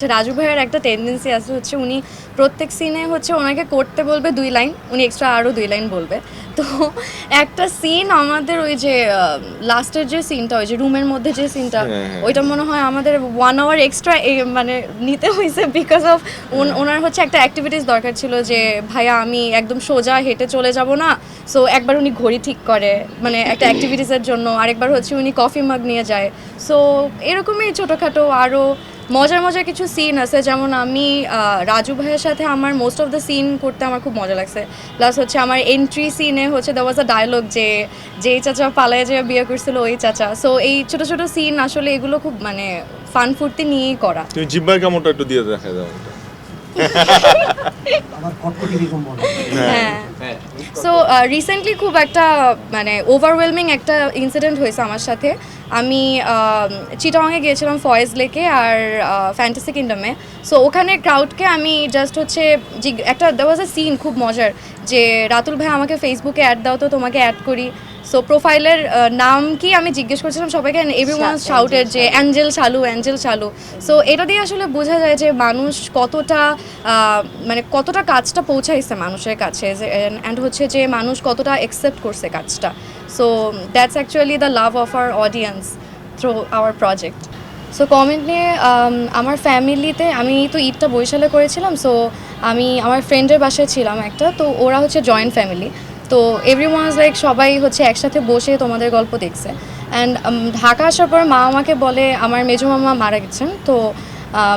রাজু ভাইয়ের একটা টেন্ডেন্সি আছে হচ্ছে উনি প্রত্যেক সিনে হচ্ছে ওনাকে করতে বলবে দুই লাইন উনি এক্সট্রা আরও দুই লাইন বলবে। তো একটা সিন আমাদের ওই যে লাস্টের যে সিনটা ওই যে রুমের মধ্যে যে সিনটা হ্যাঁ, হ্যাঁ। ওইটা মনে হয় আমাদের ওয়ান আওয়ার এক্সট্রা মানে নিতে হয়েছে বিকজ অফ ওনার হচ্ছে একটা অ্যাক্টিভিটিস দরকার ছিল যে ভাইয়া আমি একদম সোজা হেঁটে চলে যাব না সো একবার উনি ঘড়ি ঠিক করে। মানে একটা অ্যাক্টিভিটিসের জন্য আরেকবার হচ্ছে উনি কফি মাগ নিয়ে যায়। সো এরকমই ছোটোখাটো আরও মজার মজার কিছু সিন আছে যেমন আমি রাজু ভাইয়ের সাথে আমার মোস্ট অফ দ্য সিন করতে আমার খুব মজা লাগছে। প্লাস হচ্ছে আমার এন্ট্রি সিনে হচ্ছে দেওয়া ওয়াজ আ ডায়লগ যে যেই চাচা পালায় যে বিয়ে করছিল ওই চাচা। সো এই ছোট ছোট সিন আসলে এগুলো খুব মানে ফান ফুর্তি নিয়েই করা। তুমি জিব্বাই কেমনটা একটু দিয়ে দেখা দাও। এরকম বলে। হ্যাঁ। সো রিসেন্টলি খুব একটা মানে ওভারওয়েলমিং একটা ইনসিডেন্ট হয়েছে আমার সাথে। আমি চিটাংয়ে গিয়েছিলাম ফয়েজ লেকে আর ফ্যান্টাসি কিংডমে সো ওখানে ক্রাউডকে আমি জাস্ট হচ্ছে একটা দেওয়া ওয়াজ সিন খুব মজার যে রাতুল ভাই আমাকে ফেসবুকে অ্যাড দাও তো তোমাকে অ্যাড করি। সো প্রোফাইলের নাম কি আমি জিজ্ঞেস করছিলাম সবাইকে এভরিওয়ান শাউটের যে অ্যাঞ্জেল চালু অ্যাঞ্জেল চালু সো এটা দিয়ে আসলে বোঝা যায় যে মানুষ কতটা মানে কতটা কাজটা পৌঁছাইছে মানুষের কাছে অ্যান্ড হচ্ছে যে মানুষ কতটা অ্যাকসেপ্ট করছে কাজটা। So that's actually the love of our audience through our project so comment নিয়ে um, আমার ফ্যামিলিতে আমি তো ঈদটা বরিশালে করেছিলাম সো আমি আমার ফ্রেন্ডের বাসায় ছিলাম একটা তো ওরা হচ্ছে জয়েন্ট ফ্যামিলি তো এভরি ওয়ান লাইক সবাই হচ্ছে একসাথে বসে তোমাদের গল্প দেখছে। অ্যান্ড ঢাকা আসার পর মা আমাকে বলে, আমার মেজো মামা মারা গেছেন। তো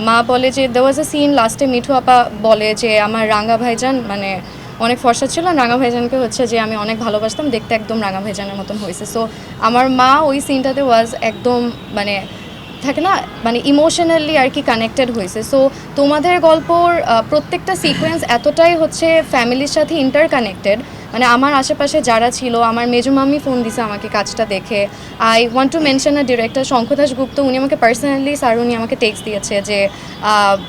মা বলে যে দেওয়া ওয়াজ এ সিন লাস্টে মিঠু আপা বলে যে, আমার রাঙ্গা ভাইজান মানে অনেক ফর্সা ছিল রাঙা ভাইজানকে হচ্ছে যে, আমি অনেক ভালোবাসতাম, দেখতে একদম রাঙা ভাইজানের মতন হয়েছে। সো আমার মা ওই সিনটাতে ওয়াজ একদম মানে থাকে না মানে ইমোশনালি আর কি কানেক্টেড হয়েছে। সো তোমাদের গল্পর প্রত্যেকটা সিকোয়েন্স এতটাই হচ্ছে ফ্যামিলির সাথে ইন্টার কানেক্টেড মানে আমার আশেপাশে যারা ছিল, আমার মেজো মামি ফোন দিছে আমাকে কাজটা দেখে। I want to mention a director Shankhadas Gupta, উনি আমাকে পার্সোনালি স্যার উনি আমাকে টেক্সট দিয়েছে যে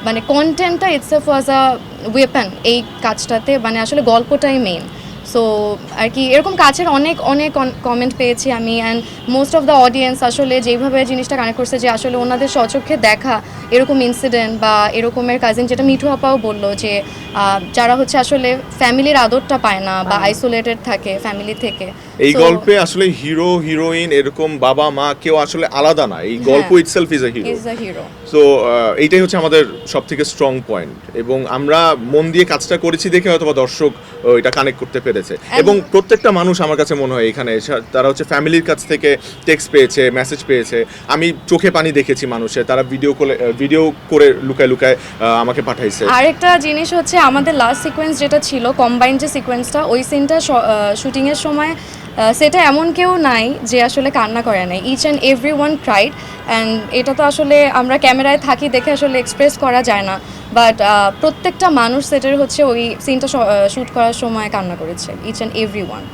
মানে কন্টেন্টটা ইটস ইটসেফ ওয়াজ আ ওয়েপন এই কাজটাতে। মানে আসলে গল্পটাই মেইন সো আর কি এরকম কাছের অনেক অনেক কমেন্ট পেয়েছি আমি and most of the audience আসলে যেভাবে জিনিসটা কানেক্ট করছে যে আসলে ওনাদের স্বচক্ষে দেখা এরকম ইনসিডেন্ট বা এরকমের কাজিন যেটা মিঠু আপাও বলল যে যারা হচ্ছে আসলে ফ্যামিলির আদরটা পায় না বা আইসোলেটেড থাকে ফ্যামিলি থেকে এই গল্পে আসলে হিরো হিরোইন এরকম বাবা মা কেউ আসলে আলাদা না। এই গল্প। Itself is a hero. So এইটাই হচ্ছে আমাদের সব থেকে স্ট্রং পয়েন্ট এবং আমরা মন দিয়ে কাজটা করেছি দেখে হয়তো বা দর্শক এটা কানেক্ট করতে পেরেছে। এবং প্রত্যেকটা মানুষ আমার কাছে মনে হয় এখানে তারা হচ্ছে ফ্যামিলির কাছ থেকে টেক্সট পেয়েছে মেসেজ পেয়েছে। আমি চোখে পানি দেখেছি মানুষের তারা ভিডিও করে ভিডিও করে লুকায় লুকায় আমাকে পাঠাইছে। আরেকটা জিনিস হচ্ছে আমাদের লাস্ট সিকোয়েন্স যেটা ছিল কম্বাইন্ড যে সিকোয়েন্সটা ওই সিনটা শুটিংয়ের সময় সেটা এমন কেউ নাই যে আসলে কান্না করে নাই। Each and every one cried and এটা তো আসলে আমরা ক্যামেরায় থাকি দেখে আসলে এক্সপ্রেস করা যায় না। বাট প্রত্যেকটা মানুষ সেটার হচ্ছে ওই সিনটা শ্যুট করার সময় কান্না করেছে ইচ অ্যান্ড এভরি ওয়ান